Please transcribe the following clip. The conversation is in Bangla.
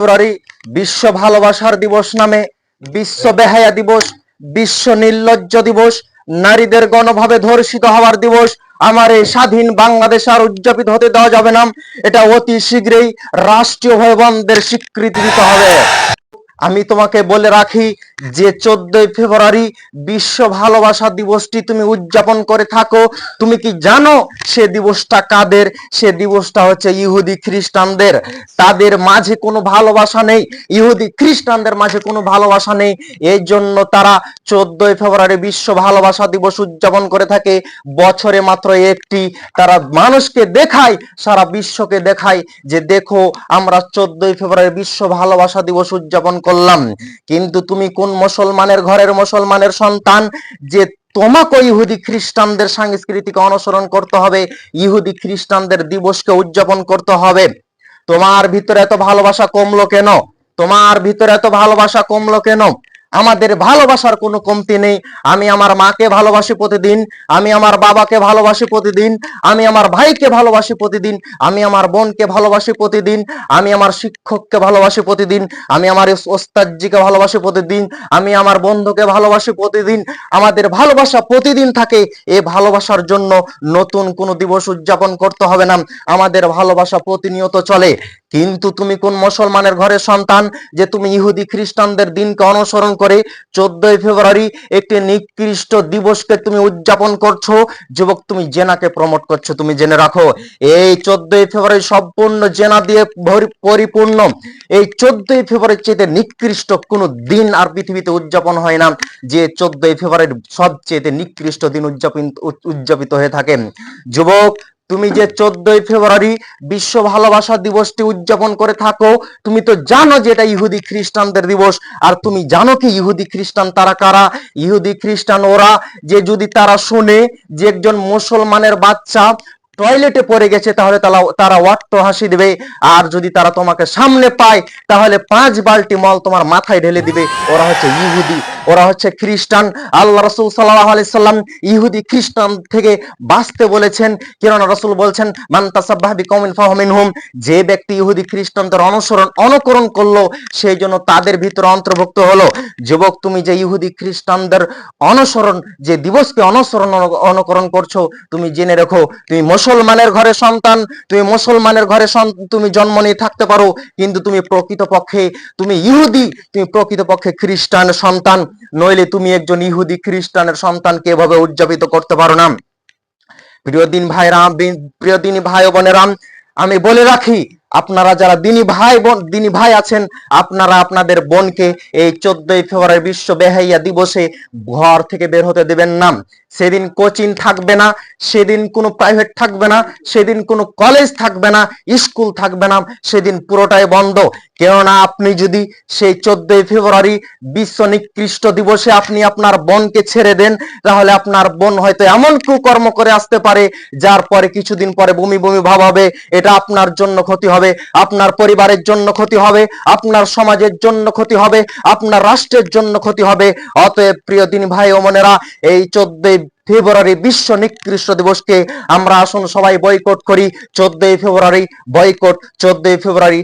ফেব্রুয়ারি বিশ্ব ভালোবাসার দিবস নামে বিশ্ব বেহায়া দিবস, বিশ্ব নির্লজ্জ দিবস, নারীদের গণভাবে ধর্ষিত হওয়ার দিবস, আমার এই স্বাধীন বাংলাদেশ আর উদযাপিত হতে দেওয়া যাবে না। এটা অতি শীঘ্রই রাষ্ট্রীয় ভবনদের স্বীকৃতি দিতে হবে। আমি তোমাকে বলে রাখি যে চোদ্দই ফেব্রুয়ারি বিশ্ব ভালোবাসা দিবসটি তুমি উদযাপন করে থাকো, তুমি কি জানো সে দিবসটা কাদের? সে দিবসটা হচ্ছে ইহুদি খ্রিস্টানদের। তাদের মাঝে কোনো ভালোবাসা নেই, ইহুদি খ্রিস্টানদের মাঝে কোনো ভালোবাসা নেই। এই জন্য তারা চোদ্দই ফেব্রুয়ারি বিশ্ব ভালোবাসা দিবস উদযাপন করে থাকে। বছরে মাত্র একটি তারা মানুষকে দেখায়, সারা বিশ্বকে দেখায় যে দেখো আমরা চোদ্দই ফেব্রুয়ারি বিশ্ব ভালোবাসা দিবস উদযাপন করলাম। কিন্তু তুমি কোন মুসলমানের ঘরের মুসলমানের সন্তান যে তোমাকে ইহুদি খ্রিস্টানদের সাংস্কৃতিকে অনুসরণ করতে হবে, ইহুদি খ্রিস্টানদের দিবসকে উদযাপন করতে হবে। তোমার ভিতরে এত ভালোবাসা কমলো কেন? তোমার ভিতরে এত ভালোবাসা কমলো কেন? আমাদের ভালোবাসার কোনো কমতি নেই। আমি আমার মাকে ভালোবাসি প্রতিদিন, আমি আমার বাবাকে ভালোবাসি প্রতিদিন, আমি আমার ভাইকে ভালোবাসি প্রতিদিন, আমি আমার বোনকে ভালোবাসি প্রতিদিন, আমি আমার শিক্ষককে ভালোবাসি প্রতিদিন, আমি আমার ওস্তাদজিকে ভালোবাসি প্রতিদিন, আমি আমার বন্ধুকে ভালোবাসি প্রতিদিন। আমাদের ভালোবাসা প্রতিদিন থাকে। এ ভালোবাসার জন্য নতুন কোনো দিবস উদযাপন করতে হবে না। আমাদের ভালোবাসা প্রতিনিয়ত চলে। কিন্তু তুমি কোন মুসলমানের ঘরের সন্তান যে তুমি ইহুদি খ্রিস্টানদের দিনকে অনুসরণ করে চোদ্দই ফেব্রুয়ারি একটি নিকৃষ্ট দিবসকে তুমি উদযাপন করছ। যুবক, তুমি জেনাকে প্রমোট করছ, তুমি জেনে রাখো। এই চোদ্দই ফেব্রুয়ারি সম্পূর্ণ জেনা দিয়ে পরিপূর্ণ। এই চোদ্দই ফেব্রুয়ারির চেয়ে নিকৃষ্ট কোনো দিন আর পৃথিবীতে উদযাপন হয় না। যে চোদ্দই ফেব্রুয়ারির সবচেয়ে নিকৃষ্ট দিন উদযাপন উদযাপিত হয়ে থাকে। যুবক তুমি যে চোদ্দই ফেব্রুয়ারি বিশ্ব ভালোবাসা দিবসটি উদযাপন করে থাকো, তুমি তো জানো যে এটা ইহুদি খ্রিস্টানদের দিবস। আর তুমি জানো কি ইহুদি খ্রিস্টান তারা কারা? ইহুদি খ্রিস্টান ওরা যে যদি তারা শুনে যে একজন মুসলমানের বাচ্চা টয়লেটে পড়ে গেছে, তাহলে তারা ওয়াট্ট হাসি দেবে। আর যদি তারা তোমাকে সামনে পায়, তাহলে পাঁচ বালতি মল তোমার মাথায় ঢেলে দিবে। ওরা হচ্ছে ইহুদি, ওরা হচ্ছে খ্রিস্টান। আল্লাহ রসুল সাল্লাহ আলি সাল্লাম ইহুদি খ্রিস্টান থেকে বাঁচতে বলেছেন। কেননা রসুল বলছেন মান্তাসাব্বাহ বিকমিন ফাহমিন হুম যে ব্যক্তি ইহুদি খ্রিস্টানদের অনুসরণ, অনুকরণ করল, সেই জন্য তাদের ভিতরে অন্তর্ভুক্ত হলো। যুবক, তুমি যে ইহুদি খ্রিস্টানদের অনুসরণ, যে দিবসকে অনুসরণ অনু- অনুকরণ করছ, তুমি জেনে রেখো, তুমি মুসলমানের ঘরে সন্তান, তুমি মুসলমানের ঘরে তুমি জন্ম নিয়ে থাকতে পারো, কিন্তু তুমি প্রকৃতপক্ষে, তুমি ইহুদি, তুমি প্রকৃতপক্ষে খ্রিস্টান সন্তান, নইলে তুমি একজন ইহুদি খ্রিস্টানের সন্তানকে এভাবে উদযাপিত করতে পারো না। প্রিয় দিন ভাইরা রাম প্রিয় দিন ভাই ও বোনেরা, আমি বলে রাখি আপনারা যারা দিনী ভাই বোন, দিনী ভাই আছেন, আপনারা আপনাদের বোনকে এই চোদ্দই ফেব্রুয়ারি বিশ্ব বেহাইয়া দিবসে ঘর থেকে বের হতে দেবেন না। সেদিন কোচিং থাকবে না, সেদিন কোনো প্রাইভেট থাকবে না, সেদিন কোনো কলেজ থাকবে না, স্কুল থাকবে না, সেদিন পুরোটাই বন্ধ। কেননা আপনি যদি সেই চোদ্দই ফেব্রুয়ারি বিশ্ব নিকৃষ্ট দিবসে আপনি আপনার বোনকে ছেড়ে দেন, তাহলে আপনার বোন হয়তো এমন কুকর্ম করে আসতে পারে, যার পরে কিছুদিন পরে বমি বমি ভাব হবে, এটা আপনার জন্য ক্ষতি হবে আপনার পরিবারের জন্য ক্ষতি হবে, আপনার সমাজের জন্য ক্ষতি হবে, আপনার রাষ্ট্রের জন্য ক্ষতি হবে। অতএব প্রিয় দিন ভাই ও মনেরা এই চোদ্দই ফেব্রুয়ারি বিশ্ব নিকৃষ্ট দিবসকে আমরা আসুন সবাই বয়কট করি। চোদ্দই ফেব্রুয়ারি বয়কট, চোদ্দই ফেব্রুয়ারি